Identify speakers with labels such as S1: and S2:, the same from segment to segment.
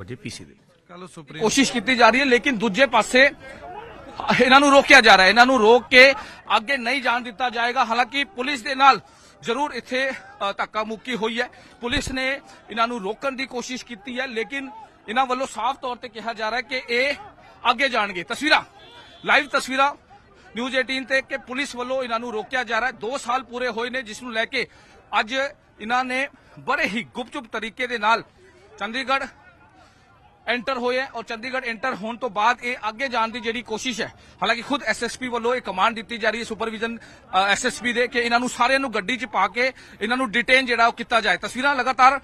S1: ਵਜੇ ਪੀਸੀ ਦੇ
S2: ਕੱਲ ਸੁਪਰੀਮ
S3: ਕੋਸ਼ਿਸ਼ ਕੀਤੀ ਜਾ ਰਹੀ ਹੈ ਲੇਕਿਨ ਦੂਜੇ ਪਾਸੇ ਇਹਨਾਂ ਨੂੰ ਰੋਕਿਆ ਜਾ ਰਿਹਾ ਹੈ। ਇਹਨਾਂ ਨੂੰ ਰੋਕ ਕੇ ਅੱਗੇ ਨਹੀਂ ਜਾਣ ਦਿੱਤਾ ਜਾਏਗਾ। ਹਾਲਾਂਕਿ ਪੁਲਿਸ ਦੇ ਨਾਲ ਜ਼ਰੂਰ ਇੱਥੇ ਧੱਕਾ ਮੁੱਕੀ ਹੋਈ ਹੈ। ਪੁਲਿਸ ਨੇ ਇਹਨਾਂ ਨੂੰ ਰੋਕਣ ਦੀ ਕੋਸ਼ਿਸ਼ ਕੀਤੀ ਹੈ ਲੇਕਿਨ ਇਹਨਾਂ ਵੱਲੋਂ ਸਾਫ਼ ਤੌਰ ਤੇ ਕਿਹਾ ਜਾ ਰਿਹਾ ਹੈ ਕਿ ਇਹ ਅੱਗੇ ਜਾਣਗੇ। ਤਸਵੀਰਾਂ ਲਾਈਵ ਤਸਵੀਰਾਂ ਨਿਊਜ਼ 18 ਤੇ ਕਿ ਪੁਲਿਸ ਵੱਲੋਂ ਇਹਨਾਂ ਨੂੰ ਰੋਕਿਆ ਜਾ ਰਿਹਾ ਹੈ। 2 ਸਾਲ ਪੂਰੇ ਹੋਏ ਨੇ ਜਿਸ ਨੂੰ ਲੈ ਕੇ ਅੱਜ ਇਹਨਾਂ ਨੇ ਬੜੇ ਹੀ ਗੁਪਚੁਪ ਤਰੀਕੇ ਦੇ ਨਾਲ ਚੰਡੀਗੜ੍ਹ ਐਂਟਰ ਹੋਏ ਔਰ ਚੰਡੀਗੜ੍ਹ ਐਂਟਰ ਹੋਣ ਤੋਂ ਬਾਅਦ ਇਹ ਅੱਗੇ ਜਾਣ ਦੀ ਜਿਹੜੀ ਕੋਸ਼ਿਸ਼ ਹੈ, ਹਾਲਾਂਕਿ ਖੁਦ ਐਸਐਸਪੀ ਵੱਲੋਂ ਇਹ ਕਮਾਂਡ ਦਿੱਤੀ ਜਾ ਰਹੀ ਹੈ ਸੁਪਰਵਿਜ਼ਨ ਐਸਐਸਪੀ ਦੇ ਕਿ ਇਹਨਾਂ ਨੂੰ ਸਾਰਿਆਂ ਨੂੰ ਗੱਡੀ 'ਚ ਪਾ ਕੇ ਇਹਨਾਂ ਨੂੰ ਡਿਟੇਨ ਜਿਹੜਾ ਉਹ ਕੀਤਾ ਜਾਏ। ਤਸਵੀਰਾਂ ਲਗਾਤਾਰ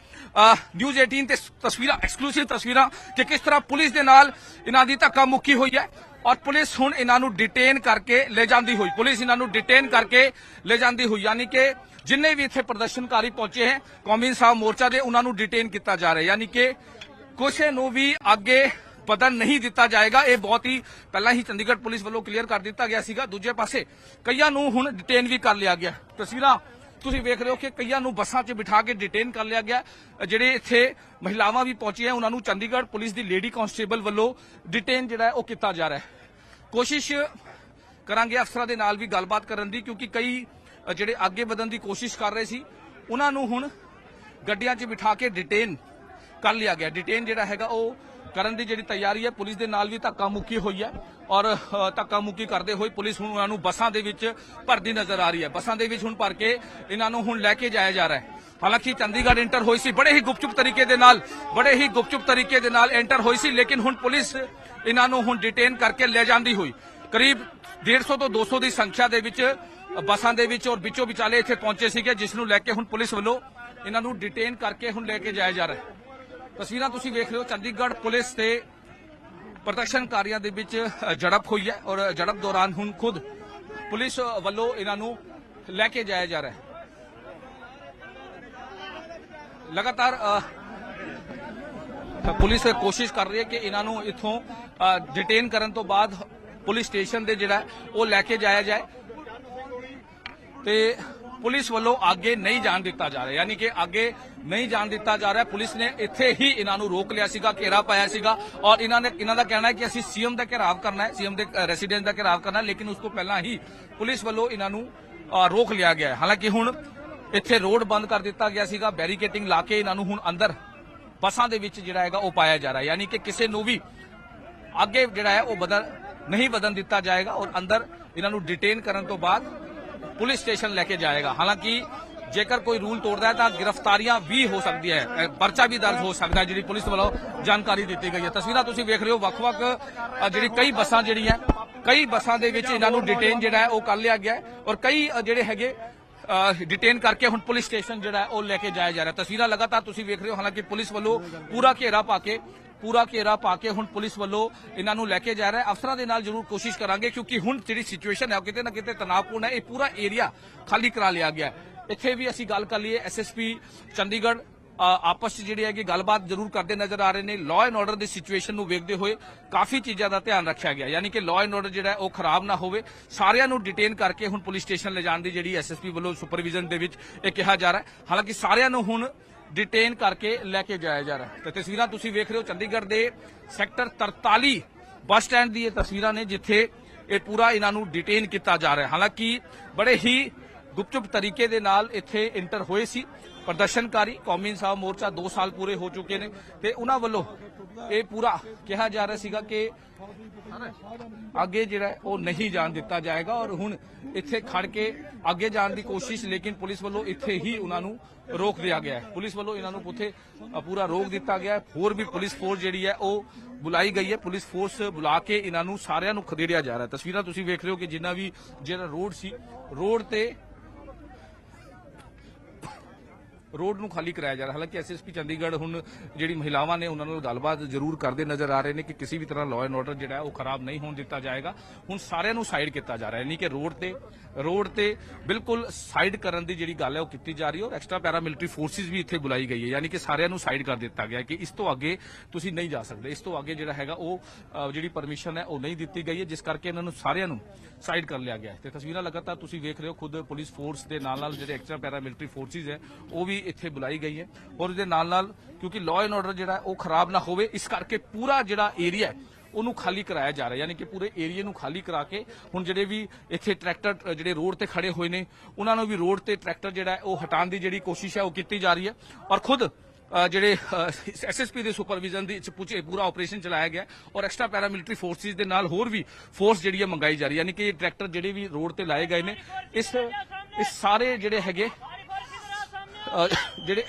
S3: ਨਿਊਜ਼ 18 ਤੇ ਤਸਵੀਰਾਂ ਐਕਸਕਲੂਸਿਵ ਤਸਵੀਰਾਂ ਕਿ ਕਿਸ ਤਰ੍ਹਾਂ ਪੁਲਿਸ ਦੇ ਨਾਲ ਇਹਨਾਂ ਦੀ ਧੱਕਾ ਮੁੱਕੀ ਹੋਈ ਹੈ ਔਰ ਪੁਲਿਸ ਹੁਣ ਇਹਨਾਂ ਨੂੰ ਡਿਟੇਨ ਕਰਕੇ ਲੈ ਜਾਂਦੀ ਹੋਈ, ਪੁਲਿਸ ਇਹਨਾਂ ਨੂੰ ਡਿਟੇਨ ਕਰਕੇ ਲੈ ਜਾਂਦੀ ਹੋਈ, ਯਾਨੀ ਕਿ ਜਿੰਨੇ ਵੀ ਇੱਥੇ ਪ੍ਰਦਰਸ਼ਨਕਾਰੀ ਪਹੁੰਚੇ ਹੈ ਕੌਮੀ ਇਨਸਾਫ ਮੋਰਚਾ ਦੇ ਉਹਨਾਂ ਨੂੰ ਡਿਟੇਨ ਕੀਤਾ ਜਾ ਰਿਹਾ ਯਾਨੀ ਕਿ ਕਿਸੇ ਨੂੰ ਵੀ ਅੱਗੇ ਵਧਣ ਨਹੀਂ ਦਿੱਤਾ ਜਾਏਗਾ। ਇਹ ਬਹੁਤ ਹੀ ਪਹਿਲਾਂ ਹੀ ਚੰਡੀਗੜ੍ਹ ਪੁਲਿਸ ਵੱਲੋਂ ਕਲੀਅਰ ਕਰ ਦਿੱਤਾ ਗਿਆ ਸੀਗਾ। ਦੂਜੇ ਪਾਸੇ ਕਈਆਂ ਨੂੰ ਹੁਣ ਡਿਟੇਨ ਵੀ ਕਰ ਲਿਆ ਗਿਆ। ਤਸਵੀਰਾਂ ਤੁਸੀਂ ਵੇਖ ਰਹੇ ਹੋ ਕਿ ਕਈਆਂ ਨੂੰ ਬੱਸਾਂ 'ਚ ਬਿਠਾ ਕੇ ਡਿਟੇਨ ਕਰ ਲਿਆ ਗਿਆ। ਜਿਹੜੇ ਇੱਥੇ ਮਹਿਲਾਵਾਂ ਵੀ ਪਹੁੰਚੀਆਂ ਉਹਨਾਂ ਨੂੰ ਚੰਡੀਗੜ੍ਹ ਪੁਲਿਸ ਦੀ ਲੇਡੀ ਕਾਂਸਟੇਬਲ ਵੱਲੋਂ ਡਿਟੇਨ ਜਿਹੜਾ ਉਹ ਕੀਤਾ ਜਾ ਰਿਹਾ ਹੈ। ਕੋਸ਼ਿਸ਼ ਕਰਾਂਗੇ ਅਫਸਰਾਂ ਦੇ ਨਾਲ ਵੀ ਗੱਲਬਾਤ ਕਰਨ ਦੀ, ਕਿਉਂਕਿ ਕਈ ਜਿਹੜੇ ਅੱਗੇ ਵਧਣ ਦੀ ਕੋਸ਼ਿਸ਼ ਕਰ ਰਹੇ ਸੀ, ਉਹਨਾਂ ਨੂੰ ਹੁਣ ਗੱਡੀਆਂ 'ਚ ਬਿਠਾ ਕੇ ਡਿਟੇਨ ਕਰ ਲਿਆ ਗਿਆ। ਡਿਟੇਨ ਜਿਹੜਾ ਹੈਗਾ, ਉਹ ਕਰਨ ਦੀ ਜਿਹੜੀ ਤਿਆਰੀ ਹੈ, ਪੁਲਿਸ ਦੇ ਨਾਲ ਵੀ ਧੱਕਾ ਮੁੱਕੀ ਹੋਈ ਹੈ ਔਰ ਧੱਕਾ ਮੁੱਕੀ ਕਰਦੇ ਹੋਏ ਪੁਲਿਸ ਹੁਣ ਉਹਨਾਂ ਨੂੰ ਬੱਸਾਂ ਦੇ ਵਿੱਚ ਭਰਦੀ ਨਜ਼ਰ ਆ ਰਹੀ ਹੈ। ਬੱਸਾਂ ਦੇ ਵਿੱਚ ਹੁਣ ਭਰ ਕੇ ਇਹਨਾਂ ਨੂੰ ਹੁਣ ਲੈ ਕੇ ਜਾਇਆ ਜਾ ਰਿਹਾ ਹੈ। ਹਾਲਾਂਕਿ ਚੰਡੀਗੜ੍ਹ ਐਂਟਰ ਹੋਈ ਸੀ, ਬੜੇ ਹੀ ਗੁਪਚੁਪ ਤਰੀਕੇ ਦੇ ਨਾਲ, ਬੜੇ ਹੀ ਗੁਪਚੁਪ ਤਰੀਕੇ ਦੇ ਨਾਲ ਐਂਟਰ ਹੋਈ ਸੀ, ਲੇਕਿਨ ਹੁਣ ਪੁਲਿਸ ਇਹਨਾਂ ਨੂੰ ਹੁਣ ਡਿਟੇਨ ਕਰਕੇ ਲੈ ਜਾਂਦੀ ਹੋਈ। ਕਰੀਬ 150 ਤੋਂ 200 ਦੀ ਸੰਖਿਆ ਦੇ ਵਿੱਚ ਬੱਸਾਂ ਦੇ ਵਿੱਚ ਔਰ ਵਿੱਚੋਂ ਵਿਚਾਲੇ ਇੱਥੇ ਪਹੁੰਚੇ ਸੀਗੇ, ਜਿਸ ਨੂੰ ਲੈ ਕੇ ਹੁਣ ਪੁਲਿਸ ਵੱਲੋਂ ਇਹਨਾਂ ਨੂੰ ਡਿਟੇਨ ਕਰਕੇ ਹੁਣ ਲੈ ਕੇ ਜਾਇਆ ਜਾ ਰਿਹਾ ਹੈ। ਤਸਵੀਰਾਂ ਤੁਸੀਂ ਵੇਖ ਰਹੇ ਹੋ ਚੰਡੀਗੜ੍ਹ ਪੁਲਿਸ ਤੇ ਪ੍ਰਦਰਸ਼ਨਕਾਰੀਆਂ ਦੇ ਵਿੱਚ ਅ, ਝੜਪ ਹੋਈ ਹੈ ਔਰ ਝੜਪ ਦੌਰਾਨ ਹੁਣ ਖੁਦ ਪੁਲਿਸ ਵੱਲੋਂ ਇਹਨਾਂ ਨੂੰ ਲੈ ਕੇ ਜਾਇਆ ਜਾ ਰਿਹਾ ਹੈ। ਲਗਾਤਾਰ ਪੁਲਿਸ ਕੋਸ਼ਿਸ਼ ਕਰ ਰਹੀ ਹੈ ਕਿ ਇਹਨਾਂ ਨੂੰ ਇੱਥੋਂ ਡਿਟੇਨ ਕਰਨ ਤੋਂ ਬਾਅਦ ਪੁਲਿਸ ਸਟੇਸ਼ਨ ਦੇ ਜਿਹੜਾ ਉਹ ਲੈ ਕੇ ਜਾਇਆ ਜਾਏ। ਤੇ ਪੁਲਿਸ ਵੱਲੋਂ ਅੱਗੇ ਨਹੀਂ ਜਾਣ ਦਿੱਤਾ ਜਾ ਰਿਹਾ। ਯਾਨੀ ਕਿ ਅੱਗੇ ਨਹੀਂ ਜਾਣ ਦਿੱਤਾ ਜਾ ਰਿਹਾ। ਪੁਲਿਸ ਨੇ ਇੱਥੇ ਹੀ ਇਹਨਾਂ ਨੂੰ ਰੋਕ ਲਿਆ ਸੀਗਾ, ਘੇਰਾ ਪਾਇਆ ਸੀਗਾ। ਔਰ ਇਹਨਾਂ ਨੇ ਇਹਨਾਂ ਦਾ ਕਹਿਣਾ ਹੈ ਕਿ ਅਸੀਂ ਸੀਐਮ ਦਾ ਘੇਰਾਵ ਕਰਨਾ ਹੈ, ਸੀਐਮ ਦੇ ਰੈਸੀਡੈਂਸ ਦਾ ਘੇਰਾਵ ਕਰਨਾ ਹੈ, ਲੇਕਿਨ ਉਸ ਤੋਂ ਪਹਿਲਾਂ ਹੀ ਪੁਲਿਸ ਵੱਲੋਂ ਇਹਨਾਂ ਨੂੰ ਰੋਕ ਲਿਆ ਗਿਆ ਹੈ। ਹਾਲਾਂਕਿ ਹੁਣ ਇੱਥੇ ਰੋਡ ਬੰਦ ਕਰ ਦਿੱਤਾ ਗਿਆ ਸੀਗਾ, ਬੈਰੀਕੇਟਿੰਗ ਲਾ ਕੇ ਇਹਨਾਂ ਨੂੰ ਹੁਣ ਅੰਦਰ ਬੱਸਾਂ ਦੇ ਵਿੱਚ ਜਿਹੜਾ ਹੈਗਾ ਉਹ ਪਾਇਆ ਜਾ ਰਿਹਾ ਯਾਨੀ ਕਿ ਕਿਸੇ ਨੂੰ ਵੀ ਅੱਗੇ ਜਿਹੜਾ ਹੈ ਉਹ ਬਦਲ ਨਹੀਂ ਵਧਣ ਦਿੱਤਾ ਜਾਏਗਾ ਔਰ ਅੰਦਰ ਇਹਨਾਂ ਨੂੰ ਡਿਟੇਨ ਕਰਨ ਤੋਂ ਬਾਅਦ ਪੁਲਿਸ ਸਟੇਸ਼ਨ ਲੈ ਕੇ ਜਾਏਗਾ। ਹਾਲਾਂਕਿ, ਜੇਕਰ ਕੋਈ ਰੂਲ ਤੋੜਦਾ ਹੈ ਤਾਂ ਗ੍ਰਿਫਤਾਰੀਆਂ ਵੀ ਹੋ ਸਕਦੀ ਹੈ। ਪਰਚਾ ਵੀ ਦਰਜ ਹੋ ਸਕਦਾ ਹੈ, ਜਿਹੜੀ ਪੁਲਿਸ ਵੱਲੋਂ ਜਾਣਕਾਰੀ ਦਿੱਤੀ ਗਈ ਹੈ। ਤਸਵੀਰਾਂ ਤੁਸੀਂ ਵੇਖ ਰਹੇ ਹੋ, ਵੱਖ-ਵੱਖ ਜਿਹੜੀ ਕਈ ਬੱਸਾਂ ਜਿਹੜੀਆਂ, ਕਈ ਬੱਸਾਂ ਦੇ ਵਿੱਚ ਇਹਨਾਂ ਨੂੰ ਡਿਟੇਨ ਜਿਹੜਾ ਹੈ, ਉਹ ਕਰ ਲਿਆ ਗਿਆ ਔਰ ਕਈ ਜਿਹੜੇ ਹੈਗੇ ਡਿਟੇਨ ਕਰਕੇ ਹੁਣ ਪੁਲਿਸ ਸਟੇਸ਼ਨ ਜਿਹੜਾ ਉਹ ਲੈ ਕੇ ਜਾਇਆ ਜਾ ਰਿਹਾ। ਤਸਵੀਰਾਂ ਲਗਾਤਾਰ ਤੁਸੀਂ ਵੇਖ ਰਹੇ ਹੋ ਹਾਲਾਂਕਿ ਪੁਲਿਸ ਵੱਲੋਂ ਪੂਰਾ ਘੇਰਾ ਪਾ ਕੇ ਪੂਰਾ ਘੇਰਾ ਪਾ ਕੇ ਹੁਣ ਪੁਲਿਸ ਵੱਲੋਂ ਇਹਨਾਂ ਨੂੰ ਲੈ ਕੇ ਜਾ ਰਿਹਾ ਅਫਸਰਾਂ ਦੇ ਨਾਲ ਜ਼ਰੂਰ ਕੋਸ਼ਿਸ਼ ਕਰਾਂਗੇ ਕਿਉਂਕਿ ਹੁਣ ਜਿਹੜੀ ਸਿਚੁਏਸ਼ਨ ਹੈ ਉਹ ਕਿਤੇ ਨਾ ਕਿਤੇ ਤਣਾਅਪੂਰਨ ਹੈ। ਇਹ ਪੂਰਾ ਏਰੀਆ ਖਾਲੀ ਕਰਾ ਲਿਆ ਗਿਆ ਇੱਥੇ ਵੀ ਅਸੀਂ ਗੱਲ ਕਰ ਲਈਏ ਐਸਐਸਪੀ ਚੰਡੀਗੜ੍ਹ ਅ, ਆਪਸ 'ਚ ਜਿਹੜੀ ਹੈਗੀ ਗੱਲਬਾਤ ਜ਼ਰੂਰ ਕਰਦੇ ਨਜ਼ਰ ਆ ਰਹੇ ਨੇ। ਲਾਅ ਐਂਡ ਆਰਡਰ ਦੀ ਸਿਚੁਏਸ਼ਨ ਨੂੰ ਵੇਖਦੇ ਹੋਏ ਕਾਫੀ ਚੀਜ਼ਾਂ ਦਾ ਧਿਆਨ ਰੱਖਿਆ ਗਿਆ। ਯਾਨੀ ਕਿ ਲਾਅ ਐਂਡ ਆਰਡਰ ਜਿਹੜਾ ਉਹ ਖਰਾਬ ਨਾ ਹੋਵੇ। ਸਾਰਿਆਂ ਨੂੰ ਡਿਟੇਨ ਕਰਕੇ ਹੁਣ ਪੁਲਿਸ ਸਟੇਸ਼ਨ ਲੈ ਦੀ ਜਿਹੜੀ ਐਸਐਸਪੀ ਵੱਲੋਂ ਸੁਪਰਵਿਜ਼ਨ ਦੇ ਵਿੱਚ ਇਹ ਕਿਹਾ ਜਾ ਰਿਹਾ ਹੈ। ਹਾਲਾਂਕਿ ਸਾਰਿਆਂ ਨੂੰ ਹੁਣ ਡਿਟੇਨ ਕਰਕੇ ਲੈ ਕੇ ਜਾਇਆ ਜਾ ਰਿਹਾ ਤੇ ਤਸਵੀਰਾਂ ਤੁਸੀਂ ਵੇਖ ਰਹੇ ਹੋ, ਚੰਡੀਗੜ੍ਹ ਦੇ ਸੈਕਟਰ 43 ਬੱਸ ਸਟੈਂਡ ਦੀ ਇਹ ਤਸਵੀਰਾਂ ਨੇ, ਜਿੱਥੇ ਇਹ ਪੂਰਾ ਇਹਨਾਂ ਨੂੰ ਡਿਟੇਨ ਕੀਤਾ ਜਾ ਰਿਹਾ ਹਾਲਾਂਕਿ ਬੜੇ ਹੀ ਗੁਪਚੁਪ ਤਰੀਕੇ ਦੇ ਨਾਲ ਇੱਥੇ ਇੰਟਰ ਹੋਏ ਸੀ। ਪ੍ਰਦਰਸ਼ਨਕਾਰੀ ਕੌਮੀ ਇਨਸਾਫ ਮੋਰਚਾ 2 ਸਾਲ ਪੂਰੇ ਹੋ ਚੁੱਕੇ ਨੇ ਤੇ ਉਹਨਾਂ ਵੱਲੋਂ ਇਹ ਪੂਰਾ ਕਿਹਾ ਜਾ ਰਿਹਾ ਸੀਗਾ ਕਿ ਅੱਗੇ ਜਿਹੜਾ ਉਹ ਨਹੀਂ ਜਾਣ ਦਿੱਤਾ ਜਾਏਗਾ ਔਰ ਹੁਣ ਇੱਥੇ ਖੜ ਕੇ ਅੱਗੇ ਜਾਣ ਦੀ ਕੋਸ਼ਿਸ਼ ਲੇਕਿਨ ਪੁਲਿਸ ਵੱਲੋਂ ਇੱਥੇ ਹੀ ਉਹਨਾਂ ਨੂੰ ਰੋਕ ਦਿਆ ਗਿਆ ਹੈ। ਪੁਲਿਸ ਵੱਲੋਂ ਇਹਨਾਂ ਨੂੰ ਉੱਥੇ ਪੂਰਾ ਰੋਕ ਦਿੱਤਾ ਗਿਆ ਹੈ। ਹੋਰ ਵੀ ਪੁਲਿਸ ਫੋਰਸ ਜਿਹੜੀ ਹੈ ਉਹ ਬੁਲਾਈ ਗਈ ਹੈ। ਪੁਲਿਸ ਫੋਰਸ ਬੁਲਾ ਕੇ ਇਹਨਾਂ ਨੂੰ ਸਾਰਿਆਂ ਨੂੰ ਖਦੇੜਿਆ ਜਾ ਰਿਹਾ ਤਸਵੀਰਾਂ ਤੁਸੀਂ ਵੇਖ ਰਹੇ ਹੋ ਕਿ ਜਿੰਨਾ ਵੀ ਜਿਹੜਾ ਰੋਡ ਸੀ, ਰੋਡ ਤੇ ਰੋਡ ਨੂੰ ਖਾਲੀ ਕਰਾਇਆ ਜਾ ਰਿਹਾ। ਹਾਲਾਂਕਿ ਐਸਐਸਪੀ ਚੰਡੀਗੜ੍ਹ ਹੁਣ ਜਿਹੜੀ ਮਹਿਲਾਵਾਂ ਨੇ ਉਹਨਾਂ ਨਾਲ ਗੱਲਬਾਤ ਜ਼ਰੂਰ ਕਰਦੇ ਨਜ਼ਰ ਆ ਰਹੇ ਨੇ ਕਿ ਕਿਸੇ ਵੀ ਤਰ੍ਹਾਂ ਲਾਅ ਐਂਡ ਆਰਡਰ ਜਿਹੜਾ ਉਹ ਖਰਾਬ ਨਹੀਂ ਹੋਣ ਦਿੱਤਾ ਜਾਏਗਾ। ਹੁਣ ਸਾਰਿਆਂ ਨੂੰ ਸਾਈਡ ਕੀਤਾ ਜਾ ਰਿਹਾ, ਯਾਨੀ ਕਿ ਰੋਡ ਤੇ ਰੋਡ ਤੇ ਬਿਲਕੁਲ ਸਾਈਡ ਕਰਨ ਦੀ ਜਿਹੜੀ ਗੱਲ ਹੈ ਉਹ ਕੀਤੀ ਜਾ ਰਹੀ ਹੈ ਔਰ ਐਕਸਟਰਾ ਪੈਰਾ ਮਿਲਟਰੀ ਫੋਰਸਿਸ ਵੀ ਇੱਥੇ ਬੁਲਾਈ ਗਈ ਹੈ। ਯਾਨੀ ਕਿ ਸਾਰਿਆਂ ਨੂੰ ਸਾਈਡ ਕਰ ਦਿੱਤਾ ਗਿਆ ਕਿ ਇਸ ਤੋਂ ਅੱਗੇ ਤੁਸੀਂ ਨਹੀਂ ਜਾ ਸਕਦੇ। ਇਸ ਤੋਂ ਅੱਗੇ ਜਿਹੜਾ ਹੈਗਾ ਉਹ ਜਿਹੜੀ ਪਰਮਿਸ਼ਨ ਹੈ ਉਹ ਨਹੀਂ ਦਿੱਤੀ ਗਈ ਹੈ, ਜਿਸ ਕਰਕੇ ਇਹਨਾਂ ਨੂੰ ਸਾਰਿਆਂ ਨੂੰ ਸਾਈਡ ਕਰ ਲਿਆ ਗਿਆ ਹੈ। ਤੇ ਤਸਵੀਰਾਂ ਲਗਾਤਾਰ ਤੁਸੀਂ ਵੇਖ ਰਹੇ ਹੋ, ਖੁਦ ਪੁਲਿਸ ਫੋਰਸ ਦੇ ਨਾਲ ਨਾਲ ਜਿਹੜੇ ਐਕਸਟਰਾ ਪੈਰਾ ਮਿਲਟਰੀ ਫੋਰਸਿਸ ਹੈ, ਉਹ ਵੀ ਇੱਥੇ ਬੁਲਾਈ ਗਈ ਹੈ ਔਰ ਉਹਦੇ ਨਾਲ ਨਾਲ ਕਿਉਂਕਿ ਲਾਅ ਐਂਡ ਆਰਡਰ ਜਿਹੜਾ ਉਹ ਖਰਾਬ ਨਾ ਹੋਵੇ ਇਸ ਕਰਕੇ ਪੂਰਾ ਜਿਹੜਾ ਏਰੀਆ ਉਹਨੂੰ ਖਾਲੀ ਕਰਾਇਆ ਜਾ ਰਿਹਾ ਯਾਨੀ ਕਿ ਪੂਰੇ ਏਰੀਏ ਨੂੰ ਖਾਲੀ ਕਰਾ ਕੇ ਹੁਣ ਜਿਹੜੇ ਵੀ ਇੱਥੇ ਟਰੈਕਟਰ ਜਿਹੜੇ ਰੋਡ ਤੇ ਖੜੇ ਹੋਏ ਨੇ ਉਹਨਾਂ ਨੂੰ ਵੀ ਰੋਡ ਤੇ ਟਰੈਕਟਰ ਜਿਹੜਾ ਉਹ ਹਟਾਉਣ ਦੀ ਜਿਹੜੀ ਕੋਸ਼ਿਸ਼ ਹੈ ਉਹ ਕੀਤੀ ਜਾ ਰਹੀ ਹੈ ਔਰ ਖੁਦ ਅ, ਜਿਹੜੇ ਐਸਐਸਪੀ ਦੇ ਸੁਪਰਵਿਜ਼ਨ ਦੀ ਚ ਪੁੱਛੇ ਪੂਰਾ ਆਪਰੇਸ਼ਨ ਚਲਾਇਆ ਗਿਆ ਔਰ ਐਕਸਟਰਾ ਪੈਰਾ ਮਿਲਟਰੀ ਫੋਰਸਿਸ ਦੇ ਨਾਲ ਹੋਰ ਵੀ ਫੋਰਸ ਜਿਹੜੀ ਹੈ ਮੰਗਾਈ ਜਾ ਰਹੀ ਹੈ ਯਾਨੀ ਕਿ ਇਹ ਟਰੈਕਟਰ ਜਿਹੜੇ ਵੀ ਰੋਡ ਤੇ ਲਾਏ ਗਏ ਨੇ ਇਸ ਇਸ ਸਾਰੇ ਜਿਹੜੇ ਹੈਗੇ ਜਿਹੜੇ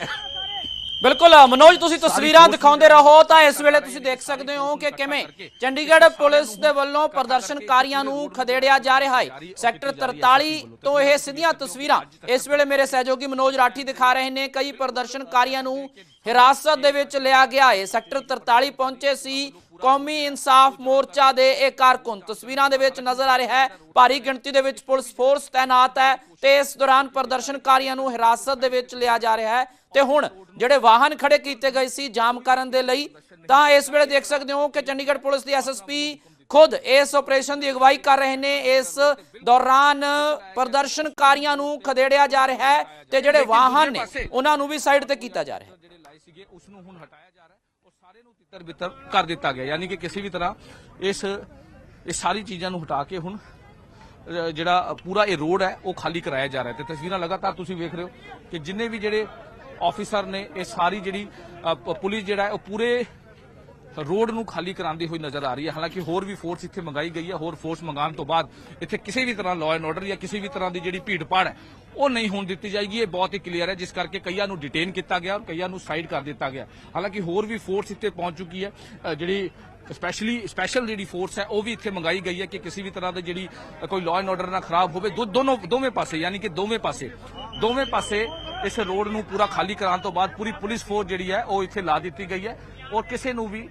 S1: ਬਿਲਕੁਲ ਮਨੋਜ ਤੁਸੀਂ ਤਸਵੀਰਾਂ ਦਿਖਾਉਂਦੇ ਰਹੋ ਤਾਂ ਇਸ ਵੇਲੇ ਤੁਸੀਂ ਦੇਖ ਸਕਦੇ ਹੋ ਕਿ ਕਿਵੇਂ ਚੰਡੀਗੜ੍ਹ ਪੁਲਿਸ ਦੇ ਵੱਲੋਂ ਪ੍ਰਦਰਸ਼ਨਕਾਰੀਆਂ ਨੂੰ ਖਦੇੜਿਆ ਜਾ ਰਿਹਾ ਹੈ। ਸੈਕਟਰ 43 ਤੋਂ ਇਹ ਸਿੱਧੀਆਂ ਤਸਵੀਰਾਂ ਇਸ ਵੇਲੇ ਮੇਰੇ ਸਹਿਯੋਗੀ ਮਨੋਜ ਰਾਠੀ ਦਿਖਾ ਰਹੇ ਨੇ। ਕਈ ਪ੍ਰਦਰਸ਼ਨਕਾਰੀਆਂ ਨੂੰ ਹਿਰਾਸਤ ਦੇ ਵਿੱਚ ਲਿਆ ਗਿਆ ਹੈ। ਸੈਕਟਰ 43 ਪਹੁੰਚੇ ਸੀ। ਕੌਮੀ ਇਨਸਾਫ ਮੋਰਚਾ ਦੇ ਇਹ ਕਾਰਕੁਨ ਤਸਵੀਰਾਂ ਦੇ ਵਿੱਚ ਨਜ਼ਰ ਆ ਰਿਹਾ ਹੈ। ਭਾਰੀ ਗਿਣਤੀ ਦੇ ਵਿੱਚ ਪੁਲਿਸ ਫੋਰਸ ਤਾਇਨਾਤ ਹੈ ਤੇ ਇਸ ਦੌਰਾਨ ਪ੍ਰਦਰਸ਼ਨਕਾਰੀਆਂ ਨੂੰ ਹਿਰਾਸਤ ਦੇ ਵਿੱਚ ਲਿਆ ਜਾ ਰਿਹਾ ਹੈ। ਤੇ ਹੁਣ ਜਿਹੜੇ ਵਾਹਨ ਖੜੇ ਕੀਤੇ ਗਏ ਸੀ ਜਾਮ ਕਰਨ ਦੇ ਲਈ ਤਾਂ ਇਸ ਵੇਲੇ ਦੇਖ ਸਕਦੇ ਹੋ ਕਿ ਚੰਡੀਗੜ੍ਹ ਪੁਲਿਸ ਦੀ ਐਸਐਸਪੀ ਖੁਦ ਇਸ ਆਪਰੇਸ਼ਨ ਦੀ ਅਗਵਾਈ ਕਰ ਰਹੇ ਨੇ। ਇਸ ਦੌਰਾਨ ਪ੍ਰਦਰਸ਼ਨਕਾਰੀਆਂ ਨੂੰ ਖਦੇੜਿਆ ਜਾ ਰਿਹਾ ਹੈ ਤੇ ਜਿਹੜੇ ਵਾਹਨ ਨੇ ਉਹਨਾਂ ਨੂੰ ਵੀ ਸਾਈਡ ਤੇ ਕੀਤਾ ਜਾ ਰਿਹਾ ਹੈ।
S3: ਸਾਰੇ ਕਰ ਦਿੱਤਾ ਗਿਆ। ਯਾਨੀ ਕਿ ਕਿਸੇ ਵੀ ਤਰ੍ਹਾਂ ਇਸ ਇਹ ਸਾਰੀ ਚੀਜ਼ਾਂ ਨੂੰ ਹਟਾ ਕੇ ਹੁਣ ਜਿਹੜਾ ਪੂਰਾ ਇਹ ਰੋਡ ਹੈ, ਉਹ ਖਾਲੀ ਕਰਾਇਆ ਜਾ ਰਿਹਾ ਤੇ ਤਸਵੀਰਾਂ ਲਗਾਤਾਰ ਤੁਸੀਂ ਵੇਖ ਰਹੇ ਹੋ ਕਿ ਜਿੰਨੇ ਵੀ ਜਿਹੜੇ ਆਫੀਸਰ ਨੇ, ਇਹ ਸਾਰੀ ਜਿਹੜੀ ਪੁਲਿਸ ਜਿਹੜਾ ਉਹ ਪੂਰੇ ਰੋਡ ਨੂੰ ਖਾਲੀ ਕਰਾਉਂਦੀ ਹੋਈ ਨਜ਼ਰ ਆ ਰਹੀ ਹੈ। ਹਾਲਾਂਕਿ ਹੋਰ ਵੀ ਫੋਰਸ ਇੱਥੇ ਮੰਗਾਈ ਗਈ ਹੈ। ਹੋਰ ਫੋਰਸ ਮੰਗਾਉਣ ਤੋਂ ਬਾਅਦ ਇੱਥੇ ਕਿਸੇ ਵੀ ਤਰ੍ਹਾਂ ਲਾਅ ਐਂਡ ਆਰਡਰ ਜਾਂ ਕਿਸੇ ਵੀ ਤਰ੍ਹਾਂ ਦੀ ਜਿਹੜੀ ਭੀੜ ਭਾੜ ਹੈ, ਉਹ ਨਹੀਂ ਹੋਣ ਦਿੱਤੀ ਜਾਏਗੀ। ਇਹ ਬਹੁਤ ਹੀ ਕਲੀਅਰ ਹੈ, ਜਿਸ ਕਰਕੇ ਕਈਆਂ ਨੂੰ ਡਿਟੇਨ ਕੀਤਾ ਗਿਆ ਔਰ ਕਈਆਂ ਨੂੰ ਸਾਈਡ ਕਰ ਦਿੱਤਾ ਗਿਆ। ਹਾਲਾਂਕਿ ਹੋਰ ਵੀ ਫੋਰਸ ਇੱਥੇ ਪਹੁੰਚ ਚੁੱਕੀ ਹੈ। ਜਿਹੜੀ ਸਪੈਸ਼ਲੀ ਸਪੈਸ਼ਲ ਜਿਹੜੀ ਫੋਰਸ ਹੈ, ਉਹ ਵੀ ਇੱਥੇ ਮੰਗਾਈ ਗਈ ਹੈ ਕਿ ਕਿਸੇ ਵੀ ਤਰ੍ਹਾਂ ਦੀ ਜਿਹੜੀ ਕੋਈ ਲਾਅ ਐਂਡ ਆਰਡਰ ਨਾ ਖਰਾਬ ਹੋਵੇ, ਦੋ- ਦੋਨੋਂ, ਦੋਵੇਂ ਪਾਸੇ, ਯਾਨੀ ਕਿ ਦੋਵੇਂ ਪਾਸੇ ਦੋਵੇਂ ਪਾਸੇ ਇਸ ਰੋਡ ਨੂੰ ਪੂਰਾ ਖਾਲੀ ਕਰਾਉਣ ਤੋਂ ਬਾਅਦ ਪੂਰੀ ਪੁਲਿਸ ਫੋਰਸ ਜਿਹੜੀ ਹੈ, ਉਹ ਇੱਥੇ ਲਾ ਦਿੱਤੀ ਗਈ ਹੈ। ਔਰ ਕਿਸੇ ਨੂੰ ਵੀ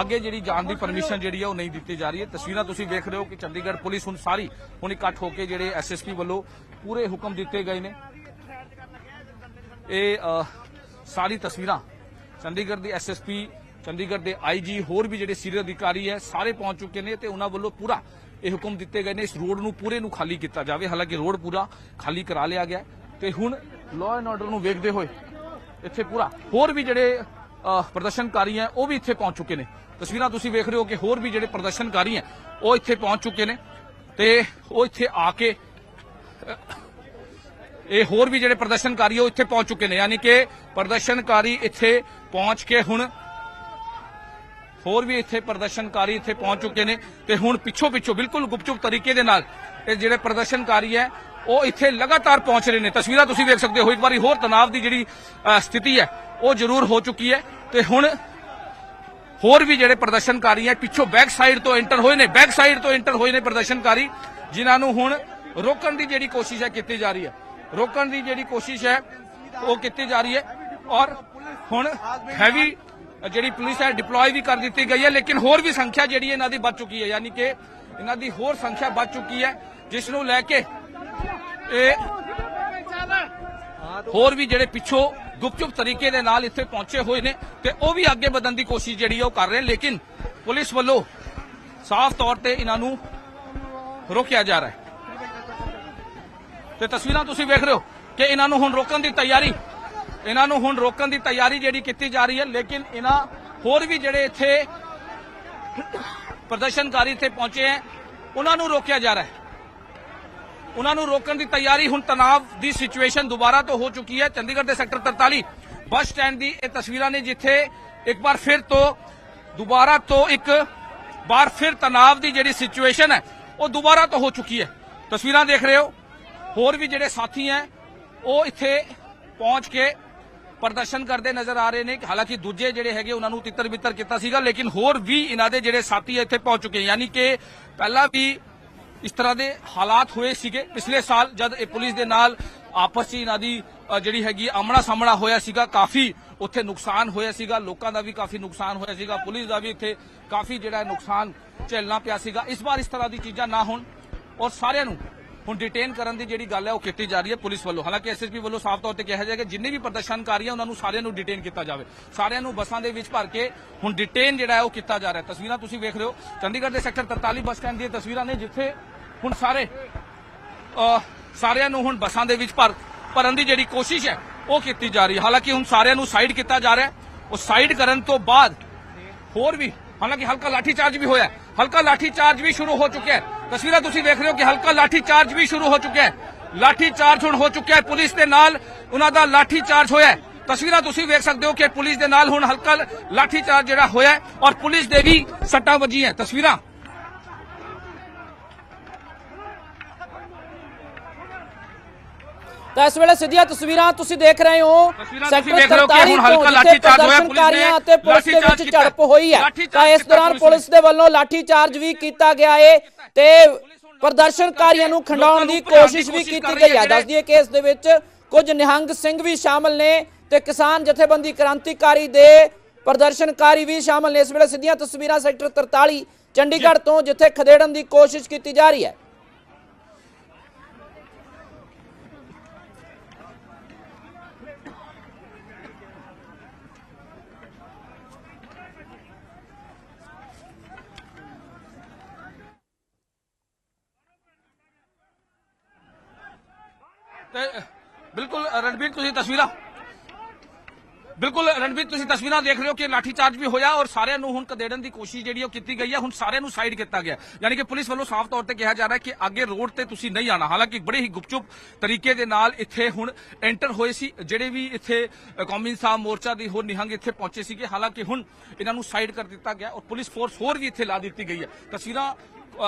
S3: ਅੱਗੇ ਜਿਹੜੀ ਜਾਣ ਦੀ ਪਰਮਿਸ਼ਨ ਜਿਹੜੀ ਹੈ ਉਹ ਨਹੀਂ ਦਿੱਤੀ ਜਾ ਰਹੀ ਹੈ। ਤਸਵੀਰਾਂ ਤੁਸੀਂ ਵੇਖ ਰਹੇ ਹੋ ਕਿ ਚੰਡੀਗੜ੍ਹ ਪੁਲਿਸ ਹੁਣ ਸਾਰੀ ਹੁਣ ਇਕੱਠ ਹੋ ਕੇ ਜਿਹੜੇ ਐਸਐਸਪੀ ਵੱਲੋਂ ਪੂਰੇ ਹੁਕਮ ਦਿੱਤੇ ਗਏ ਨੇ। ਇਹ ਅ, ਸਾਰੀ ਤਸਵੀਰਾਂ ਚੰਡੀਗੜ੍ਹ ਦੀ ਐਸਐਸਪੀ ਚੰਡੀਗੜ੍ਹ ਦੇ ਆਈਜੀ ਹੋਰ ਵੀ ਜਿਹੜੇ ਸੀਨੀਅਰ ਅਧਿਕਾਰੀ ਹੈ ਸਾਰੇ ਪਹੁੰਚ ਚੁੱਕੇ ਨੇ ਤੇ ਉਹਨਾਂ ਵੱਲੋਂ ਪੂਰਾ ਇਹ ਹੁਕਮ ਦਿੱਤੇ ਗਏ ਨੇ। ਇਸ ਰੋਡ ਨੂੰ ਪੂਰੇ ਨੂੰ ਖਾਲੀ ਕੀਤਾ ਜਾਵੇ। ਹਾਲਾਂਕਿ ਰੋਡ ਪੂਰਾ ਖਾਲੀ ਕਰਾ ਲਿਆ ਗਿਆ ਤੇ ਹੁਣ ਲਾਅ ਐਂਡ ਆਰਡਰ ਨੂੰ ਵੇਖਦੇ ਹੋਏ ਇੱਥੇ ਪੂਰਾ ਹੋਰ ਵੀ ਜਿਹੜੇ ਪ੍ਰਦਰਸ਼ਨਕਾਰੀ ਹੈ, ਉਹ ਵੀ ਇੱਥੇ ਪਹੁੰਚ ਚੁੱਕੇ ਨੇ। ਤਸਵੀਰਾਂ ਤੁਸੀਂ ਵੇਖ ਰਹੇ ਹੋ ਕਿ ਹੋਰ ਵੀ ਜਿਹੜੇ ਪ੍ਰਦਰਸ਼ਨਕਾਰੀ ਹੈ, ਉਹ ਇੱਥੇ ਪਹੁੰਚ ਚੁੱਕੇ ਨੇ ਤੇ ਉਹ ਇੱਥੇ ਆ ਕੇ ਇਹ ਹੋਰ ਵੀ ਜਿਹੜੇ ਪ੍ਰਦਰਸ਼ਨਕਾਰੀ ਉਹ ਇੱਥੇ ਪਹੁੰਚ ਚੁੱਕੇ ਨੇ। ਯਾਨੀ ਕਿ ਪ੍ਰਦਰਸ਼ਨਕਾਰੀ ਇੱਥੇ ਪਹੁੰਚ ਕੇ ਹੁਣ ਹੋਰ ਵੀ ਇੱਥੇ ਪ੍ਰਦਰਸ਼ਨਕਾਰੀ ਇੱਥੇ ਪਹੁੰਚ ਚੁੱਕੇ ਨੇ ਤੇ ਹੁਣ ਪਿੱਛੋਂ ਪਿੱਛੋਂ ਬਿਲਕੁਲ ਗੁਪਚੁਪ ਤਰੀਕੇ ਦੇ ਨਾਲ ਇਹ ਜਿਹੜੇ ਪ੍ਰਦਰਸ਼ਨਕਾਰੀ ਹੈ, ਉਹ ਇੱਥੇ ਲਗਾਤਾਰ ਪਹੁੰਚ ਰਹੇ ਨੇ। ਤਸਵੀਰਾਂ ਤੁਸੀਂ ਵੇਖ ਸਕਦੇ ਹੋ, ਇੱਕ ਵਾਰੀ ਹੋਰ ਤਣਾਅ ਦੀ ਜਿਹੜੀ ਸਥਿਤੀ ਹੈ, ਉਹ ਜ਼ਰੂਰ ਹੋ ਚੁੱਕੀ ਹੈ। ਤੇ ਹੁਣ ਹੋਰ ਵੀ ਜਿਹੜੇ ਪ੍ਰਦਰਸ਼ਨਕਾਰੀ ਹੈ, ਪਿੱਛੋਂ ਬੈਕ ਸਾਈਡ ਤੋਂ ਐਂਟਰ ਹੋਏ ਨੇ, ਬੈਕ ਸਾਈਡ ਤੋਂ ਐਂਟਰ ਹੋਏ ਨੇ ਪ੍ਰਦਰਸ਼ਨਕਾਰੀ, ਜਿਨ੍ਹਾਂ ਨੂੰ ਹੁਣ ਰੋਕਣ ਦੀ ਜਿਹੜੀ ਕੋਸ਼ਿਸ਼ ਹੈ, ਕੀਤੀ ਜਾ ਰਹੀ ਹੈ। ਰੋਕਣ ਦੀ ਜਿਹੜੀ ਕੋਸ਼ਿਸ਼ ਹੈ, ਉਹ ਕੀਤੀ ਜਾ ਰਹੀ ਹੈ। ਔਰ ਹੁਣ ਹੈਵੀ ਜਿਹੜੀ ਪੁਲਿਸ ਹੈ ਡਿਪਲੋਏ ਵੀ ਕਰ ਦਿੱਤੀ ਗਈ ਹੈ, ਲੇਕਿਨ ਹੋਰ ਵੀ ਸੰਖਿਆ ਜਿਹੜੀ ਇਹਨਾਂ ਦੀ ਵੱਧ ਚੁੱਕੀ ਹੈ, ਯਾਨੀ ਕਿ ਇਹਨਾਂ ਦੀ ਹੋਰ ਸੰਖਿਆ ਵੱਧ ਚੁੱਕੀ ਹੈ। ਜਿਸ ਨੂੰ ਲੈ ਕੇ ਇਹ ਹੋਰ ਵੀ ਜਿਹੜੇ ਪਿੱਛੋਂ ਗੁਪਚੁਪ ਤਰੀਕੇ ਦੇ ਨਾਲ ਇੱਥੇ ਪਹੁੰਚੇ ਹੋਏ ਨੇ ਤੇ ਉਹ ਵੀ ਅੱਗੇ ਵਧਣ ਦੀ ਕੋਸ਼ਿਸ਼ ਜਿਹੜੀ ਉਹ ਕਰ ਰਹੇ ਲੇਕਿਨ ਪੁਲਿਸ ਵੱਲੋਂ ਸਾਫ਼ ਤੌਰ ਤੇ ਇਹਨਾਂ ਨੂੰ ਰੋਕਿਆ ਜਾ ਰਿਹਾ ਹੈ। ਤੇ ਤਸਵੀਰਾਂ ਤੁਸੀਂ ਵੇਖ ਰਹੇ ਹੋ ਕਿ ਇਹਨਾਂ ਨੂੰ ਹੁਣ ਰੋਕਣ ਦੀ ਤਿਆਰੀ, ਇਹਨਾਂ ਨੂੰ ਹੁਣ ਰੋਕਣ ਦੀ ਤਿਆਰੀ ਜਿਹੜੀ ਕੀਤੀ ਜਾ ਰਹੀ ਹੈ, ਲੇਕਿਨ ਇਹਨਾਂ ਹੋਰ ਵੀ ਜਿਹੜੇ ਇੱਥੇ ਪ੍ਰਦਰਸ਼ਨਕਾਰੀ ਇੱਥੇ ਪਹੁੰਚੇ ਹੈ, ਉਹਨਾਂ ਨੂੰ ਰੋਕਿਆ ਜਾ ਰਿਹਾ ਹੈ। ਉਹਨਾਂ ਨੂੰ ਰੋਕਣ ਦੀ ਤਿਆਰੀ ਹੁਣ ਤਣਾਅ ਦੀ ਸਿਚੁਏਸ਼ਨ ਦੁਬਾਰਾ ਤੋਂ ਹੋ ਚੁੱਕੀ ਹੈ। ਚੰਡੀਗੜ੍ਹ ਦੇ ਸੈਕਟਰ 43 ਬੱਸ ਸਟੈਂਡ ਦੀ ਇਹ ਤਸਵੀਰਾਂ ਨੇ ਜਿੱਥੇ ਇੱਕ ਵਾਰ ਫਿਰ ਤੋਂ ਦੁਬਾਰਾ ਤੋਂ ਇੱਕ ਵਾਰ ਫਿਰ ਤਣਾਅ ਦੀ ਜਿਹੜੀ ਸਿਚੁਏਸ਼ਨ ਹੈ, ਉਹ ਦੁਬਾਰਾ ਤੋਂ ਹੋ ਚੁੱਕੀ ਹੈ। ਤਸਵੀਰਾਂ ਦੇਖ ਰਹੇ ਹੋ। ਹੋਰ ਵੀ ਜਿਹੜੇ ਸਾਥੀ ਹੈ, ਉਹ ਇੱਥੇ ਪਹੁੰਚ ਕੇ ਪ੍ਰਦਰਸ਼ਨ ਕਰਦੇ ਨਜ਼ਰ ਆ ਰਹੇ ਨੇ। ਹਾਲਾਂਕਿ ਦੂਜੇ ਜਿਹੜੇ ਹੈਗੇ, ਉਹਨਾਂ ਨੂੰ ਤਿੱਤਰ ਬਿੱਤਰ ਕੀਤਾ ਸੀਗਾ, ਲੇਕਿਨ ਹੋਰ ਵੀ ਇਹਨਾਂ ਦੇ ਜਿਹੜੇ ਸਾਥੀ ਇੱਥੇ ਪਹੁੰਚ ਚੁੱਕੇ ਯਾਨੀ ਕਿ ਪਹਿਲਾਂ ਵੀ ਇਸ ਤਰ੍ਹਾਂ ਦੇ ਹਾਲਾਤ ਹੋਏ ਸੀਗੇ। ਪਿਛਲੇ ਸਾਲ ਜਦ ਇਹ ਪੁਲਿਸ ਦੇ ਨਾਲ ਆਪਸ 'ਚ ਇਹਨਾਂ ਦੀ ਜਿਹੜੀ ਹੈਗੀ ਆਮਣਾ ਸਾਹਮਣਾ ਹੋਇਆ ਸੀਗਾ, ਕਾਫੀ ਉੱਥੇ ਨੁਕਸਾਨ ਹੋਇਆ ਸੀਗਾ। ਲੋਕਾਂ ਦਾ ਵੀ ਕਾਫੀ ਨੁਕਸਾਨ ਹੋਇਆ ਸੀਗਾ, ਪੁਲਿਸ ਦਾ ਵੀ ਇੱਥੇ ਕਾਫੀ ਜਿਹੜਾ ਨੁਕਸਾਨ ਝੇਲਣਾ ਪਿਆ ਸੀਗਾ। ਇਸ ਵਾਰ ਇਸ ਤਰ੍ਹਾਂ ਦੀ ਚੀਜ਼ਾਂ ਨਾ ਹੋਣ ਔਰ ਸਾਰਿਆਂ ਨੂੰ ਹੁਣ ਡਿਟੇਨ ਕਰਨ ਦੀ ਜਿਹੜੀ ਗੱਲ ਹੈ ਉਹ ਕੀਤੀ ਜਾ ਰਹੀ ਹੈ ਪੁਲਿਸ ਵੱਲੋਂ। ਹਾਲਾਂਕਿ ਐਸਐਸਪੀ ਵੱਲੋਂ ਸਾਫ਼ ਤੌਰ ਤੇ ਕਿਹਾ ਜਾਏਗਾ ਕਿ ਜਿੰਨੇ ਵੀ ਪ੍ਰਦਰਸ਼ਨਕਾਰੀ ਆ ਉਹਨਾਂ ਨੂੰ ਸਾਰਿਆਂ ਨੂੰ ਡਿਟੇਨ ਕੀਤਾ ਜਾਵੇ। ਸਾਰਿਆਂ ਨੂੰ ਬੱਸਾਂ ਦੇ ਵਿੱਚ ਭਰ ਕੇ ਹੁਣ ਡਿਟੇਨ ਜਿਹੜਾ ਹੈ ਉਹ ਕੀਤਾ ਜਾ ਰਿਹਾ। ਤਸਵੀਰਾਂ ਤੁਸੀਂ ਵੇਖ ਰਹੇ ਹੋ। ਚੰਡੀਗੜ੍ਹ ਦੇ ਸੈਕਟਰ 43 ਬੱਸ ਸਟੈਂਡ ਦੀਆਂ ਤਸਵੀਰਾਂ ਨੇ ਜਿੱਥੇ ਹੁਣ ਸਾਰੇ ਸਾਰਿਆਂ ਨੂੰ ਹੁਣ ਬੱਸਾਂ ਦੇ ਵਿੱਚ ਭਰ, ਭਰਨ ਦੀ ਜਿਹੜੀ ਕੋਸ਼ਿਸ਼ ਹੈ ਉਹ ਕੀਤੀ ਜਾ ਰਹੀ ਹੈ। ਹਾਲਾਂਕਿ ਹੁਣ ਸਾਰਿਆਂ ਨੂੰ ਸਾਈਡ ਕੀਤਾ ਜਾ ਰਿਹਾ ਉਹ ਸਾਈਡ ਕਰਨ ਤੋਂ ਬਾਅਦ ਹੋਰ ਵੀ, ਹਾਲਾਂਕਿ ਹਲਕਾ ਲਾਠੀਚਾਰਜ ਵੀ ਹੋਇਆ ਹਲਕਾ ਲਾਠੀ ਚਾਰਜ ਵੀ ਸ਼ੁਰੂ ਹੋ ਚੁੱਕਿਆ ਹੈ। ਤਸਵੀਰਾਂ ਤੁਸੀਂ ਦੇਖ ਰਹੇ ਹੋ ਕਿ ਹਲਕਾ ਲਾਠੀ ਚਾਰਜ ਵੀ ਸ਼ੁਰੂ ਹੋ ਚੁੱਕਿਆ ਹੈ। ਲਾਠੀ ਚਾਰਜ ਹੁਣ ਹੋ ਚੁੱਕਿਆ ਹੈ, ਪੁਲਿਸ ਦੇ ਨਾਲ ਉਹਨਾਂ ਦਾ ਲਾਠੀ ਚਾਰਜ ਹੋਇਆ ਹੈ। ਤਸਵੀਰਾਂ ਤੁਸੀਂ ਵੇਖ ਸਕਦੇ ਹੋ ਕਿ ਪੁਲਿਸ ਦੇ ਨਾਲ ਹੁਣ ਹਲਕਾ ਲਾਠੀ ਚਾਰਜ ਜਿਹੜਾ ਹੋਇਆ ਔਰ ਪੁਲਿਸ ਦੇ ਵੀ ਸੱਟਾਂ ਵੱਜੀਆਂ ਤਸਵੀਰਾਂ
S1: ਤਾਂ ਇਸ ਵੇਲੇ ਸਿੱਧੀਆਂ ਤਸਵੀਰਾਂ ਤੁਸੀਂ ਦੇਖ ਰਹੇ ਹੋ।
S3: ਹੋ ਕਿ ਹੁਣ ਹਲਕਾ ਲਾਠੀ ਚਾਰਜ ਹੋਇਆ, ਪੁਲਿਸ ਨੇ
S1: ਅਤੇ ਪੁਲਿਸ ਦੇ ਵਿੱਚ। ਝੜਪ ਹੋਈ ਹੈ। ਤਾਂ ਇਸ ਦੌਰਾਨ
S3: ਪੁਲਿਸ
S1: ਦੇ ਵੱਲੋਂ ਲਾਠੀ ਚਾਰਜ ਵੀ ਕੀਤਾ ਗਿਆ ਹੈ ਤੇ ਪ੍ਰਦਰਸ਼ਨਕਾਰੀਆਂ ਨੂੰ ਖੰਡਾਉਣ ਦੀ ਕੋਸ਼ਿਸ਼ ਵੀ ਕੀਤੀ ਗਈ ਹੈ ਦੱਸ ਦਈਏ ਕਿ ਇਸ ਦੇ ਵਿੱਚ ਕੁਝ ਨਿਹੰਗ ਸਿੰਘ ਵੀ ਸ਼ਾਮਲ ਨੇ ਤੇ ਕਿਸਾਨ ਜਥੇਬੰਦੀ ਕ੍ਰਾਂਤੀਕਾਰੀ ਦੇ ਪ੍ਰਦਰਸ਼ਨਕਾਰੀ ਵੀ ਸ਼ਾਮਲ ਨੇ। ਇਸ ਵੇਲੇ ਸਿੱਧੀਆਂ ਤਸਵੀਰਾਂ ਸੈਕਟਰ 43 ਚੰਡੀਗੜ੍ਹ ਤੋਂ ਜਿੱਥੇ ਖਦੇੜਨ ਦੀ ਕੋਸ਼ਿਸ਼ ਕੀਤੀ ਜਾ ਰਹੀ ਹੈ।
S3: ਤੇ ਬਿਲਕੁਲ ਰਣਬੀਰ ਤੁਸੀਂ ਤਸਵੀਰਾਂ ਬਿਲਕੁਲ ਰਣਬੀਰ ਤੁਸੀਂ ਤਸਵੀਰਾਂ ਦੇਖ ਰਹੇ ਹੋ ਕਿ ਲਾਠੀ ਚਾਰਜ ਵੀ ਹੋਇਆ ਔਰ ਸਾਰਿਆਂ ਨੂੰ ਹੁਣ ਕਦੇੜਨ ਦੀ ਕੋਸ਼ਿਸ਼ ਜਿਹੜੀ ਉਹ ਕੀਤੀ ਗਈ ਹੈ। ਹੁਣ ਸਾਰਿਆਂ ਨੂੰ ਸਾਈਡ ਕੀਤਾ ਗਿਆ। ਯਾਨੀ ਕਿ ਪੁਲਿਸ ਵੱਲੋਂ ਸਾਫ਼ ਤੌਰ ਤੇ ਕਿਹਾ ਜਾ ਰਿਹਾ ਹੈ ਕਿ ਅੱਗੇ ਰੋਡ ਤੇ ਤੁਸੀਂ ਨਹੀਂ ਆਣਾ ਹਾਲਾਂਕਿ ਬੜੇ ਹੀ ਗੁਪਚੁਪ ਤਰੀਕੇ ਦੇ ਨਾਲ ਇੱਥੇ ਹੁਣ ਐਂਟਰ ਹੋਏ ਸੀ। ਜਿਹੜੇ ਵੀ ਇੱਥੇ ਕੌਮੀ ਇਨਸਾਫ ਮੋਰਚਾ ਦੀ ਹੋਰ ਨਿਹੰਗ ਇੱਥੇ ਪਹੁੰਚੇ ਸੀਗੇ। ਹਾਲਾਂਕਿ ਹੁਣ ਇਹਨਾਂ ਨੂੰ ਸਾਈਡ ਕਰ ਦਿੱਤਾ ਗਿਆ ਔਰ ਪੁਲਿਸ ਫੋਰਸ ਹੋਰ ਵੀ ਇੱਥੇ ਲਾ ਦਿੱਤੀ ਗਈ ਹੈ। ਤਸਵੀਰਾਂ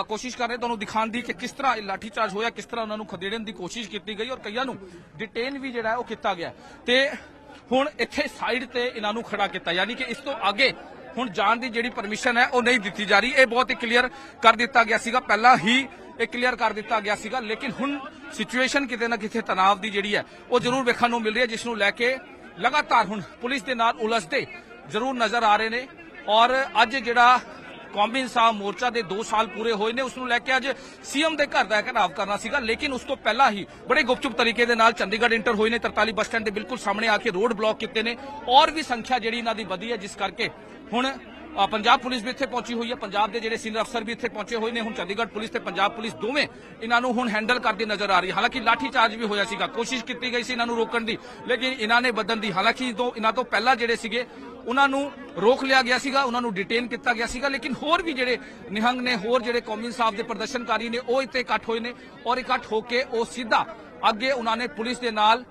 S3: ਕੋਸ਼ਿਸ਼ ਕਰ ਰਹੇ ਤੁਹਾਨੂੰ ਦਿਖਾਉਣ ਦੀ ਕਿ ਕਿਸ ਤਰ੍ਹਾਂ ਇਹ ਲਾਠੀ ਚਾਰਜ ਹੋਇਆ, ਕਿਸ ਤਰ੍ਹਾਂ ਉਹਨਾਂ ਨੂੰ ਖਦੇੜਨ ਦੀ ਕੋਸ਼ਿਸ਼ ਕੀਤੀ ਗਈ ਔਰ ਕਈਆਂ ਨੂੰ ਡਿਟੇਨ ਵੀ ਜਿਹੜਾ ਉਹ ਕੀਤਾ ਗਿਆ। ਤੇ ਹੁਣ ਇੱਥੇ ਸਾਈਡ ਤੇ ਇਹਨਾਂ ਨੂੰ ਖੜਾ ਕੀਤਾ, ਯਾਨੀ ਕਿ ਇਸ ਤੋਂ ਅੱਗੇ ਹੁਣ ਜਾਣ ਦੀ ਜਿਹੜੀ ਪਰਮਿਸ਼ਨ ਹੈ, ਉਹ ਨਹੀਂ ਦਿੱਤੀ ਜਾ ਰਹੀ। ਇਹ ਬਹੁਤ ਹੀ ਕਲੀਅਰ ਕਰ ਦਿੱਤਾ ਗਿਆ ਸੀਗਾ। ਪਹਿਲਾਂ ਹੀ ਇਹ ਕਲੀਅਰ ਕਰ ਦਿੱਤਾ ਗਿਆ ਸੀਗਾ, ਲੇਕਿਨ ਹੁਣ ਸਿਚੁਏਸ਼ਨ ਕਿਤੇ ਨਾ ਕਿਤੇ ਤਣਾਅ ਦੀ ਜਿਹੜੀ ਹੈ, ਉਹ ਜ਼ਰੂਰ ਵੇਖਣ ਨੂੰ ਮਿਲ ਰਹੀ ਹੈ, ਜਿਸ ਨੂੰ ਲੈ ਕੇ ਲਗਾਤਾਰ ਹੁਣ ਪੁਲਿਸ ਦੇ ਨਾਲ ਉਲਝਦੇ ਜ਼ਰੂਰ ਨਜ਼ਰ ਆ ਰਹੇ ਨੇ। ਔਰ ਅੱਜ ਜਿਹੜਾ ਕੌਮੀ ਇਨਸਾਫ ਮੋਰਚਾ ਦੇ 2 ਸਾਲ ਪੂਰੇ ਹੋਏ ਨੇ ਉਸ ਨੂੰ ਲੈ ਕੇ ਅੱਜ ਸੀਐਮ ਦੇ ਘਰ ਦਾ ਘਰਾਵ ਕਰਨਾ ਸੀਗਾ, ਲੇਕਿਨ ਉਸ ਤੋਂ ਪਹਿਲਾਂ ਹੀ ਬੜੇ ਗੁਪਚੁਪ ਤਰੀਕੇ ਦੇ ਨਾਲ ਚੰਡੀਗੜ੍ਹ ਇੰਟਰ ਹੋਏ ਨੇ 43 ਬੱਸ ਸਟੈਂਡ ਦੇ ਬਿਲਕੁਲ ਸਾਹਮਣੇ ਆ ਕੇ ਰੋਡ ਬਲੌਕ ਕੀਤੇ ਨੇ, ਔਰ ਵੀ ਸੰਖਿਆ ਜਿਹੜੀ ਇਹਨਾਂ ਦੀ ਵਧੀ ਹੈ, ਜਿਸ ਕਰਕੇ ਹੁਣ ਪੰਜਾਬ ਪੁਲਿਸ ਵੀ ਇੱਥੇ ਪਹੁੰਚੀ ਹੋਈ ਹੈ। ਪੰਜਾਬ ਦੇ ਜਿਹੜੇ ਸੀਨੀਅਰ ਅਫਸਰ ਵੀ ਇੱਥੇ ਪਹੁੰਚੇ ਹੋਏ ਨੇ। ਹੁਣ ਚੰਡੀਗੜ੍ਹ ਪੁਲਿਸ ਤੇ ਪੰਜਾਬ ਪੁਲਿਸ ਦੋਵੇਂ ਇਹਨਾਂ ਨੂੰ ਹੁਣ ਹੈਂਡਲ ਕਰਦੀ ਨਜ਼ਰ ਆ ਰਹੀ ਹੈ। ਹਾਲਾਂਕਿ ਲਾਠੀ ਚਾਰਜ ਵੀ ਹੋਇਆ ਸੀਗਾ। ਕੋਸ਼ਿਸ਼ ਕੀਤੀ ਗਈ ਸੀ ਇਹਨਾਂ ਨੂੰ ਰੋਕਣ ਦੀ, ਲੇਕਿਨ ਇਹਨਾਂ ਨੇ ਬਦਨ ਦੀ। ਹਾਲਾਂਕਿ ਤੋਂ ਇਹਨਾਂ ਤੋਂ ਪਹਿਲਾਂ ਜਿਹੜੇ ਸੀਗੇ, ਉਹਨਾਂ ਨੂੰ ਰੋਕ ਲਿਆ ਗਿਆ ਸੀਗਾ, ਉਹਨਾਂ ਨੂੰ ਡਿਟੇਨ ਕੀਤਾ ਗਿਆ ਸੀਗਾ। ਲੇਕਿਨ ਹੋਰ ਵੀ ਜਿਹੜੇ ਨਿਹੰਗ ਨੇ, ਹੋਰ ਜਿਹੜੇ ਕੌਮੀ ਸਾਹਿਬ ਦੇ ਪ੍ਰਦਰਸ਼ਨਕਾਰੀ ਨੇ, ਉਹ ਇੱਥੇ ਇਕੱਠ ਹੋਏ ਨੇ ਔਰ ਇਕੱਠ ਹੋ ਕੇ ਉਹ ਸਿੱਧਾ ਅੱਗੇ ਉਹਨਾਂ ਨੇ ਪੁਲਿਸ ਦੇ ਨਾਲ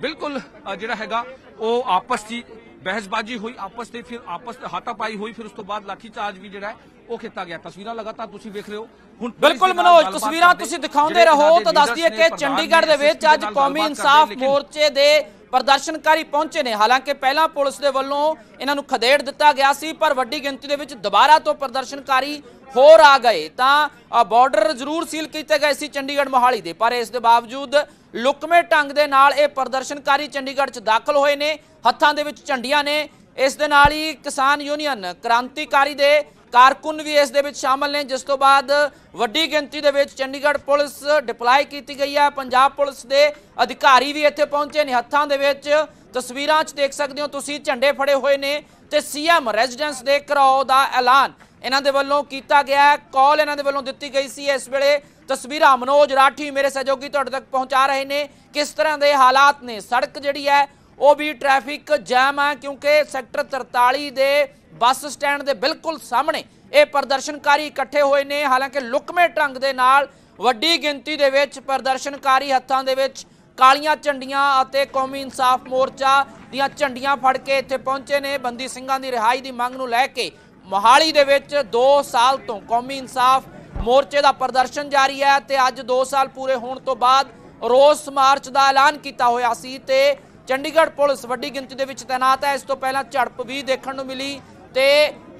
S3: ਬਿਲਕੁਲ ਜਿਹੜਾ ਹੈਗਾ, ਉਹ ਆਪਸ 'ਚ ਬਹਿਸਬਾਜ਼ੀ ਹੋਈ ਆਪਸ ਤੇ ਫਿਰ ਆਪਸ ਤੇ ਹਾਤਾਪਾਈ ਹੋਈ ਫਿਰ ਉਸ ਤੋਂ ਬਾਅਦ ਲਾਠੀ ਚਾਰਜ ਵੀ ਜਿਹੜਾ ਹੈ ਉਹ ਕੀਤਾ ਗਿਆ। ਤਸਵੀਰਾਂ ਲਗਾਤਾਰ ਤੁਸੀਂ ਵੇਖ ਰਹੇ ਹੋ। ਹੁਣ
S1: ਬਿਲਕੁਲ ਮਨੋਜ ਤਸਵੀਰਾਂ ਤੁਸੀਂ ਦਿਖਾਉਂਦੇ ਰਹੋ ਤਾਂ ਦੱਸ ਦਈਏ ਕਿ ਚੰਡੀਗੜ੍ਹ ਦੇ ਵਿੱਚ ਅੱਜ ਕੌਮੀ ਇਨਸਾਫ ਮੋਰਚੇ ਦੇ ਪ੍ਰਦਰਸ਼ਨਕਾਰੀ ਪਹੁੰਚੇ ਨੇ। ਹਾਲਾਂਕਿ ਪਹਿਲਾਂ ਪੁਲਿਸ ਦੇ ਵੱਲੋਂ ਇਹਨਾਂ ਨੂੰ ਖਦੇੜ ਦਿੱਤਾ ਗਿਆ ਸੀ ਪਰ ਵੱਡੀ ਗਿਣਤੀ ਦੇ ਵਿੱਚ ਦੁਬਾਰਾ ਤੋਂ ਪ੍ਰਦਰਸ਼ਨਕਾਰੀ ਹੋਰ ਆ ਗਏ। ਤਾਂ ਬਾਰਡਰ ਜ਼ਰੂਰ ਸੀਲ ਕੀਤੇ ਗਏ ਸੀ ਚੰਡੀਗੜ੍ਹ ਮੋਹਾਲੀ ਦੇ ਪਰ ਇਸ ਦੇ ਬਾਵਜੂਦ ਲੁਕਮੇ ਢੰਗ ਦੇ ਨਾਲ ਇਹ ਪ੍ਰਦਰਸ਼ਨਕਾਰੀ ਚੰਡੀਗੜ੍ਹ 'ਚ ਦਾਖਲ ਹੋਏ ਨੇ। ਹੱਥਾਂ ਦੇ ਵਿੱਚ ਝੰਡੀਆਂ ਨੇ। ਇਸ ਦੇ ਨਾਲ ਹੀ ਕਿਸਾਨ ਯੂਨੀਅਨ ਕ੍ਰਾਂਤੀਕਾਰੀ ਦੇ ਕਾਰਕੁਨ ਵੀ ਇਸ ਦੇ ਵਿੱਚ ਸ਼ਾਮਲ ਨੇ। ਜਿਸ ਤੋਂ ਬਾਅਦ ਵੱਡੀ ਗਿਣਤੀ ਦੇ ਵਿੱਚ ਚੰਡੀਗੜ੍ਹ ਪੁਲਿਸ ਡਿਪਲਾਈ ਕੀਤੀ ਗਈ ਹੈ। ਪੰਜਾਬ ਪੁਲਿਸ ਦੇ ਅਧਿਕਾਰੀ ਵੀ ਇੱਥੇ ਪਹੁੰਚੇ ਨੇ। ਹੱਥਾਂ ਦੇ ਵਿੱਚ ਤਸਵੀਰਾਂ 'ਚ ਦੇਖ ਸਕਦੇ ਹੋ ਤੁਸੀਂ, ਝੰਡੇ ਫੜੇ ਹੋਏ ਨੇ ਤੇ ਸੀਐਮ ਰੈਜ਼ੀਡੈਂਸ ਦੇ ਘਰਾਓ ਦਾ ਐਲਾਨ ਇਹਨਾਂ ਦੇ ਵੱਲੋਂ ਕੀਤਾ ਗਿਆ ਹੈ। ਕਾਲ ਇਹਨਾਂ ਦੇ ਵੱਲੋਂ ਦਿੱਤੀ ਗਈ ਸੀ। ਇਸ ਵੇਲੇ ਤਸਵੀਰਾਂ ਮਨੋਜ ਰਾਠੀ ਮੇਰੇ ਸਹਿਯੋਗੀ ਤੁਹਾਡੇ ਤੱਕ ਪਹੁੰਚਾ ਰਹੇ ਨੇ। ਕਿਸ ਤਰ੍ਹਾਂ ਦੇ ਹਾਲਾਤ ਨੇ? ਸੜਕ ਜਿਹੜੀ ਹੈ, ਉਹ ਵੀ ਟ੍ਰੈਫਿਕ ਜਾਮ ਹੈ ਕਿਉਂਕਿ ਸੈਕਟਰ 43 ਦੇ ਬੱਸ ਸਟੈਂਡ ਦੇ ਬਿਲਕੁਲ ਸਾਹਮਣੇ ਇਹ ਪ੍ਰਦਰਸ਼ਨਕਾਰੀ ਇਕੱਠੇ ਹੋਏ ਨੇ। ਹਾਲਾਂਕਿ ਲੁਕਵੇਂ ਢੰਗ ਦੇ ਨਾਲ ਵੱਡੀ ਗਿਣਤੀ ਦੇ ਵਿੱਚ ਪ੍ਰਦਰਸ਼ਨਕਾਰੀ ਹੱਥਾਂ ਦੇ ਵਿੱਚ ਕਾਲੀਆਂ ਝੰਡੀਆਂ ਅਤੇ ਕੌਮੀ ਇਨਸਾਫ ਮੋਰਚਾ ਦੀਆਂ ਝੰਡੀਆਂ ਫੜ ਕੇ ਇੱਥੇ ਪਹੁੰਚੇ ਨੇ। ਬੰਦੀ ਸਿੰਘਾਂ ਦੀ ਰਿਹਾਈ ਦੀ ਮੰਗ ਨੂੰ ਲੈ ਕੇ ਮੋਹਾਲੀ ਦੇ ਵਿੱਚ 2 ਸਾਲ ਤੋਂ ਕੌਮੀ ਇਨਸਾਫ ਮੋਰਚੇ ਦਾ ਪ੍ਰਦਰਸ਼ਨ ਜਾਰੀ ਹੈ ਤੇ ਅੱਜ 2 ਸਾਲ ਪੂਰੇ ਹੋਣ ਤੋਂ ਬਾਅਦ ਰੋਸ ਮਾਰਚ ਦਾ ਐਲਾਨ ਕੀਤਾ ਹੋਇਆ ਸੀ ਤੇ ਚੰਡੀਗੜ੍ਹ ਪੁਲਿਸ ਵੱਡੀ ਗਿਣਤੀ ਦੇ ਵਿੱਚ ਤਾਇਨਾਤ ਹੈ। ਇਸ ਤੋਂ ਪਹਿਲਾਂ ਝੜਪ ਵੀ ਦੇਖਣ ਨੂੰ ਮਿਲੀ ਤੇ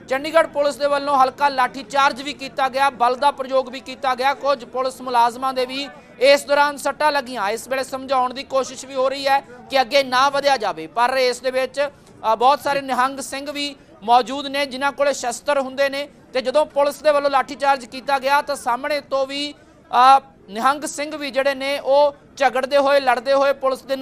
S1: ਚੰਡੀਗੜ੍ਹ ਪੁਲਿਸ ਦੇ ਵੱਲੋਂ ਹਲਕਾ ਲਾਠੀ ਚਾਰਜ ਵੀ ਕੀਤਾ ਗਿਆ, ਬਲ ਦਾ ਪ੍ਰਯੋਗ ਵੀ ਕੀਤਾ ਗਿਆ। ਕੁਝ ਪੁਲਿਸ ਮੁਲਾਜ਼ਮਾਂ ਦੇ ਵੀ ਇਸ ਦੌਰਾਨ ਸੱਟਾਂ ਲੱਗੀਆਂ। ਇਸ ਵੇਲੇ ਸਮਝਾਉਣ ਦੀ ਕੋਸ਼ਿਸ਼ ਵੀ ਹੋ ਰਹੀ ਹੈ ਕਿ ਅੱਗੇ ਨਾ ਵਧਿਆ ਜਾਵੇ, ਪਰ ਇਸ ਦੇ ਵਿੱਚ ਬਹੁਤ ਸਾਰੇ ਨਿਹੰਗ ਸਿੰਘ ਵੀ ਮੌਜੂਦ ਨੇ, ਜਿਨ੍ਹਾਂ ਕੋਲੇ ਸ਼ਸਤਰ ਹੁੰਦੇ ਨੇ। ਤੇ ਜਦੋਂ ਪੁਲਿਸ ਦੇ ਵੱਲੋਂ ਲਾਠੀਚਾਰਜ ਕੀਤਾ ਗਿਆ ਤਾਂ ਸਾਹਮਣੇ ਤੋਂ ਵੀ ਅ, ਨਿਹੰਗ ਸਿੰਘ ਵੀ ਜਿਹੜੇ ਨੇ ਉਹ ਝਗੜਦੇ ਹੋਏ ਲੜਦੇ ਹੋਏ ਪੁਲਿਸ ਦੇ